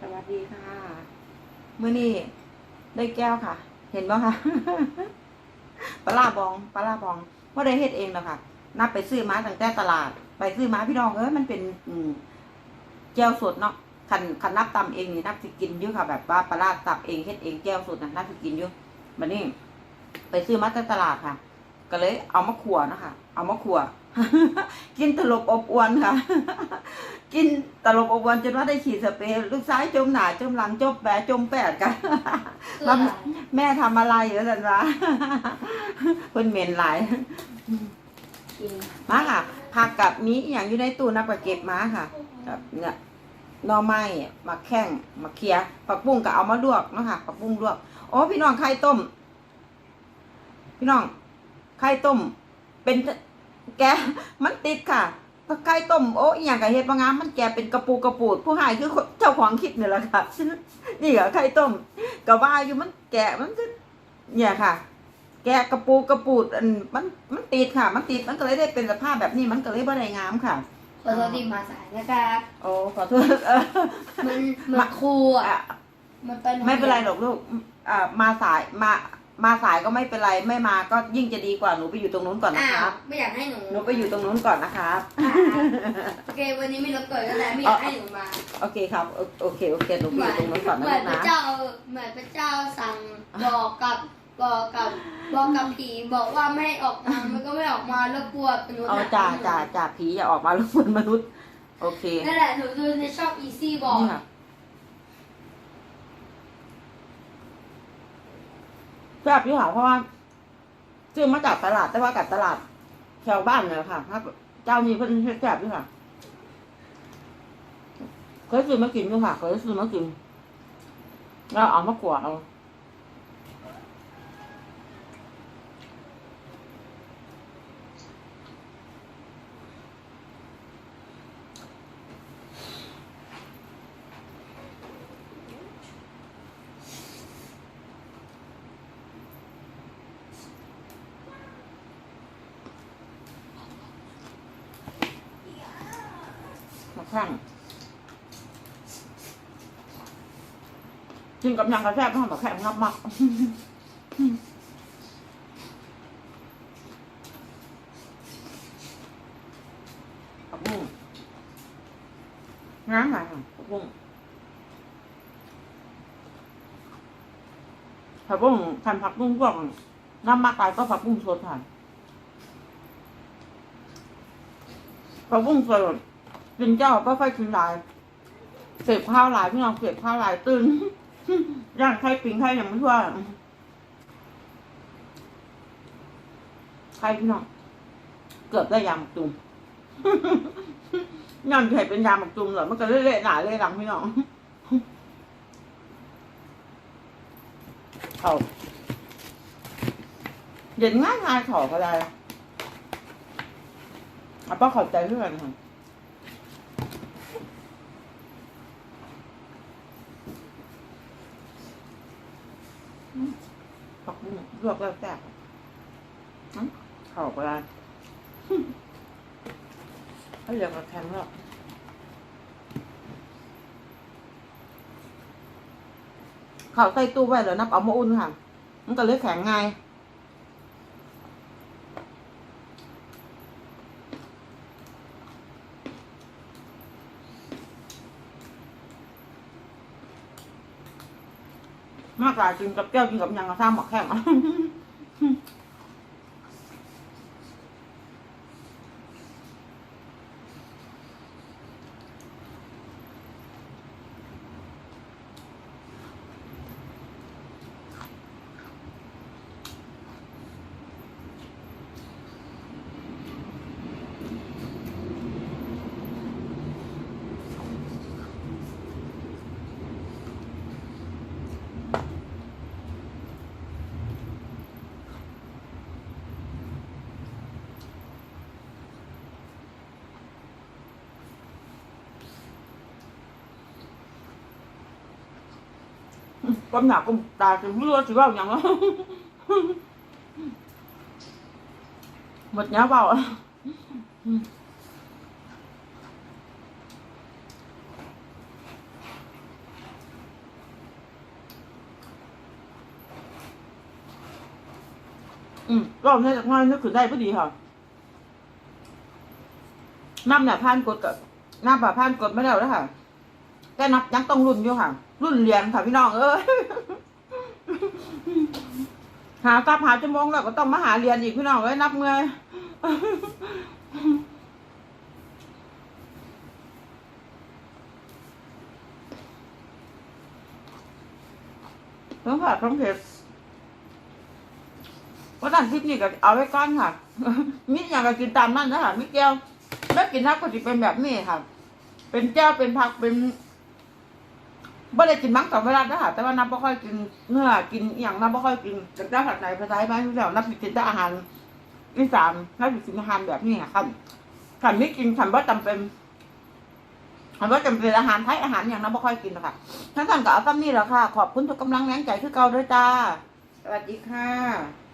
สวัสดีค่ะ มื้อนี้ได้แก้วค่ะ เห็นบ่คะปลาบอง ปลาบองว่าได้เฮ็ดเองหรอกค่ะ นับไปซื้อมาตั้งแต่ตลาด ไปซื้อมาพี่น้องเอ้ยมันเป็นอืแก้วสดเนาะคันคันนับตำเองนี่นับสิกินอยู่ค่ะ แบบว่าปลาตับเองเฮ็ดเองแก้วสดนะนับสิกินอยู่บัดนี้ไปซื้อมาตั้งตลาดค่ะ ก็เลยเอามาขัวนะคะเอามาขัว กินตลบอบอวนค่ะ กินตลบอบอวนจนว่าได้ฉีดสเปรย์ลูกซ้ายจมหนาจมหลังจมแปดจมแปดกันคืออะไรแม่ทำอะไรอยู่สันวะเพิ่นเหม็นหลายกินมาค่ะผักกับมีอหย่างอยู่ในตู้นับไปเก็บมาค่ะกับเนี่ยหน่อไม้มาแข้งมาเคียผักบุ้งก็เอามาลวกเนาะค่ะผักบุ้งลวกโอ้พี่น้องไข่ต้ม พี่น้อง ไข่ต้ม เป็นแกมันติดค่ะไข่ต้มโอ้อหย่างกับเฮ็ดบางงามมันแกเป็นกระปูกระปูดผู้หายคือคนเจ้าของคลิปนี่แหละค่ะนี่เหรอไข่ต้มก็ว่าอยู่มันแกะมันคือเนี่ยค่ะ แกะกระปูกระปูดอันมันมันติดค่ะ มันติดมันก็เลยได้เป็นสภาพแบบนี้มันก็เลยบ่ได้งามค่ะขอโทษที่มาสายนะครับโอ้ขอโทษเออมันมันครูอะอะมันเป็นไม่เป็นไรหรอกลูกอ่ามาสายมา มาสายก็ไม่เป็นไรไม่มาก็ยิ่งจะดีกว่าหนูไปอยู่ตรงนู้นก่อนนะอ้าควรับไม่อยากให้หนูหนูไปอยู่ตรงนู้นก่อนนะครับอ่าโอเค วันนี้ไม่รบกวนก็แล้วไม่อยากให้หนูมาโอเคครับโอโอเคโอเคหนูไปเหอมืยู่อนตรงนู้นก่อนเหนะมืลูอนกพระนะเจ้าเหมือนพระเจ้าสั่งบอกกับบอกกับบอกกับผีบอกว่าไม่ให้ออกมามันก็ไม่ออกมาแล้วกลัวมนุษย์เอาอะจ่าจ่าจ่าผีอย่าออกมาลูกบนมนุษย์ โอเคนั่นแหละหนูดูในช่อง easy บอกนี่ค่ แซ่บอยู่ค่ะเพราะว่าซื้อมาจากตลาดแต่ว่ากับตลาดแถวบ้านเนี่ยค่ะถ้าเจ้านี้เพิ่นเฮ็ดแซ่บอยู่ค่ะเคยซื้อมากินอยู่ค่ะเคยซื้อมากินแล้วเอามากวาดเอา ข้างกินกับยังกระแซ่บมากแบบแข็งงับมากผักบุ้งน้ำไหลค่ะผักบุ้งผักบุ้งคันผักบุ้งพวกน้ำมากไปก็ผักบุ้งสดค่ะผักบุ้งสด กินเจ้าก็ค่อยกินหลายเสพข้าวหลายพี่น้องเสพข้าวหลายตื่นย่างไข่ปิ้งไข่ยังไม่ทั่วไข่พี่น้องเกือบได้ยำหมกจุ่มย่างไข่เป็นยำหมกจุ่มเหรอมันก็เละๆหนาเละหลังพี่น้องเขาเย็นง่ายง่ายๆขอก็ได้เอาป้าขอบใจเพื่อนค่ะผักบุ้ง ลวกแล้วแซ่บอื้อเข้าก็ได้เขาอยากกระแข็งแล้วเขาใส่ตู้ไว้แล้วนับเอามาอุ่นค่ะ มันก็เลยแข็งไงาย มากกว่ากินกับแก้วกินกับยังกระซ้ำหมักแข้งอะ ก็หนักก็ตายนไม่รู้สิว่าอย่างไรหมดเนื้อเปล่าอืมรอบนี้จาง่ายนึกขึ้นได้พอดีค่ะน้ำหน่ะพานกดกับน้ำผ่าพานกดไม่ได้แล้วค่ะ แต่นับยังต้องรุ่นอยู่ค่ะ รุ่นเรียนค่ะพี่น้องเอ้ยหาตับหาชั่วโมงแล้วก็ต้องมาหาเรียนอีกพี่น้องเอ้ยนับเมื่อยต้องผัดต้องเผ็ดว่าดันคลิปนี้ก็เอาไว้ก้อนค่ะ มิอย่างก็กินตามนั่นนะคะมิแก้วแล้วกินนักก็จะเป็นแบบนี้ค่ะ เป็นแก้วเป็นผักเป็น ไม่ได้กินมังสองเวลานะคะแต่ว่านับไม่ค่อยกินเนื้อกินอหย่างนับไม่ค่อยกินแต่เจ้าผัดไหนภาษาบ้านที่แล้วนับไปกินแต่อาหารอีสานนับไปกินอาหารแบบนี้ค่ะขันไม่กินขันว่จำเป็นขันว่จำเป็นอาหารไทยอาหารอย่างนับไม่ค่อยกินนะคะท่านท่านก็เอาซ้ำนี่แหละค่ะ ขอบคุณทุกกำลังแรงใจคือเก่าด้วยจ้าสวัสดีค่ะ